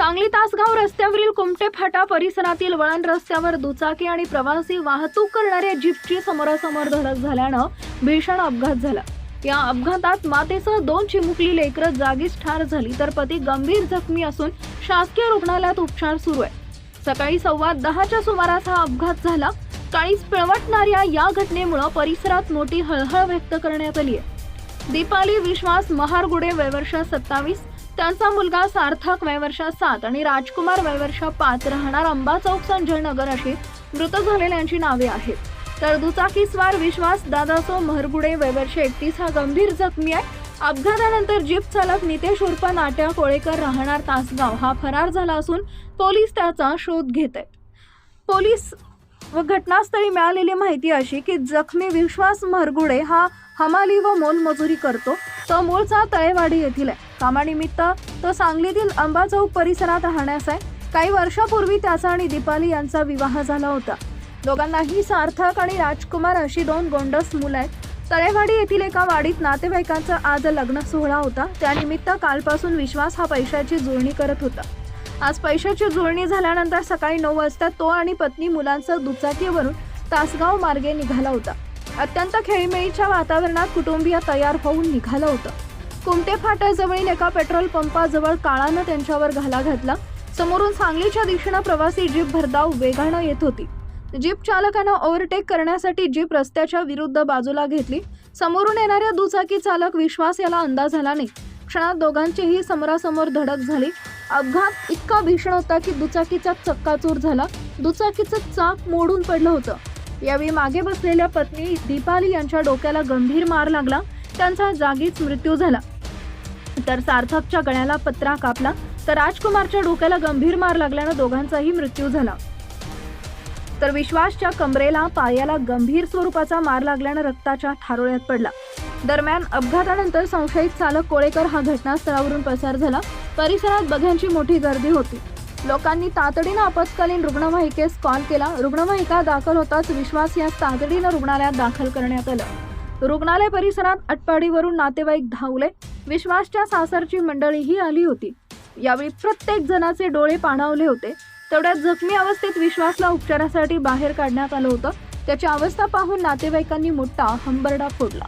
सांगली तासगाव रस्त्यावरील कुमटे फाटा परिसरातील वळण रस्त्यावर दुचाकी आणि प्रवासी वाहतूक करणाऱ्या जीपची समोरासमोर धडक झाल्यानं भीषण अपघात झाला. या अपघातात मातेसह दोन चिमुकली लेकरं जागीच ठार झाली तर पती गंभीर जखमी असून शासकीय रुग्णालयात उपचार सुरू आहे. सकाळी सव्वा दहाच्या सुमारास हा अपघात झाला. काळीच पिळवटणाऱ्या या घटनेमुळे परिसरात मोठी हळहळ व्यक्त करण्यात आली आहे. दीपाली विश्वास महारगुडे वयवर्ष सत्तावीस त्यांचा मुलगा सार्थक वयवर्ष सात आणि राजकुमार वयवर्ष पाच राहणार अंबा चौक संजय नगर अशी मृत झालेल्यांची नावे आहेत. तर दुचाकीस्वार विश्वास दादासो महरगुडे वयवर्ष एकतीस हा गंभीर जखमी आहे. अपघातानंतर जीप चालक नितेश उर्फ नाट्या कोळेकर राहणार तासगाव हा फरार झाला असून पोलीस त्याचा शोध घेत आहेत. पोलीस व घटनास्थळी मिळालेली माहिती अशी की जखमी विश्वास महरगुडे हा हमाली व मोलमजुरी करतो. तो मूळचा तळेवाडी येथील आहे. कामानिमित्त तो सांगलीतील अंबा चौक परिसरात राहण्यास आहे. काही वर्षापूर्वी त्याचा आणि दीपाली यांचा विवाह झाला होता. दोघांनाही सार्थक आणि राजकुमार अशी दोन गोंडस मुलं आहेत. तळेवाडी येथील एका वाडीत नातेवाईकांचा आज लग्न सोहळा होता. त्यानिमित्त कालपासून विश्वास हा पैशाची जुळणी करत होता. आज पैशाची जुळणी झाल्यानंतर सकाळी नऊ वाजता तो आणि पत्नी मुलांचं दुचाकीवरून तासगाव मार्गे निघाला होता. अत्यंत खेळीमेळीच्या वातावरणात कुटुंबीय तयार होऊन निघालं होतं. कुमटे फाट्याजवळील एका पेट्रोल पंपाजवळ काळानं त्यांच्यावर घाला घातला? समोरून सांगलीच्या दिशेनं प्रवासी जीप भरधाव वेगानं येत होती. जीप चालकानं ओव्हरटेक करण्यासाठी जीप रस्त्याच्या विरुद्ध बाजूला घेतली. समोरून येणाऱ्या दुचाकी चालक विश्वास याला अंदाज आला नाही. क्षणात दोघांचीही समोरासमोर धडक झाली. अपघात इतका भीषण होता की दुचाकीचा चक्काचूर झाला. दुचाकीचं चाक मोडून पडलं होतं. यावेळी मागे बसलेल्या पत्नी दीपाली यांच्या डोक्याला गंभीर मार लागला. त्यांचा जागीच मृत्यू झाला. तर सार्थकच्या गळ्याला पत्रा कापला तर राजकुमारच्या डोक्याला गंभीर मार लागल्यानं दोघांचाही मृत्यू झाला. तर विश्वासच्या कमरेला पायाला गंभीर स्वरूपाचा मार लागल्यानं रक्ताच्या थारोळ्यात पडला. दरम्यान अपघातानंतर संशयित चालक कोळेकर हा घटनास्थळावरून पसार झाला. परिसरात बघ्यांची मोठी गर्दी होती. लोकांनी तातडीनं आपत्कालीन रुग्णवाहिकेस कॉल केला. रुग्णवाहिका दाखल होताच विश्वास यास तातडीनं रुग्णालयात दाखल करण्यात आलं. रुग्णालय परिसरात अटपाडीवरून नातेवाईक धावले. विश्वासच्या सासरची मंडळीही आली होती. यावेळी प्रत्येक जणाचे डोळे पाणावले होते. तेवढ्यात जखमी अवस्थेत विश्वासला उपचारासाठी बाहेर काढण्यात आलं होतं. त्याची अवस्था पाहून नातेवाईकांनी मोठा हंबरडा फोडला.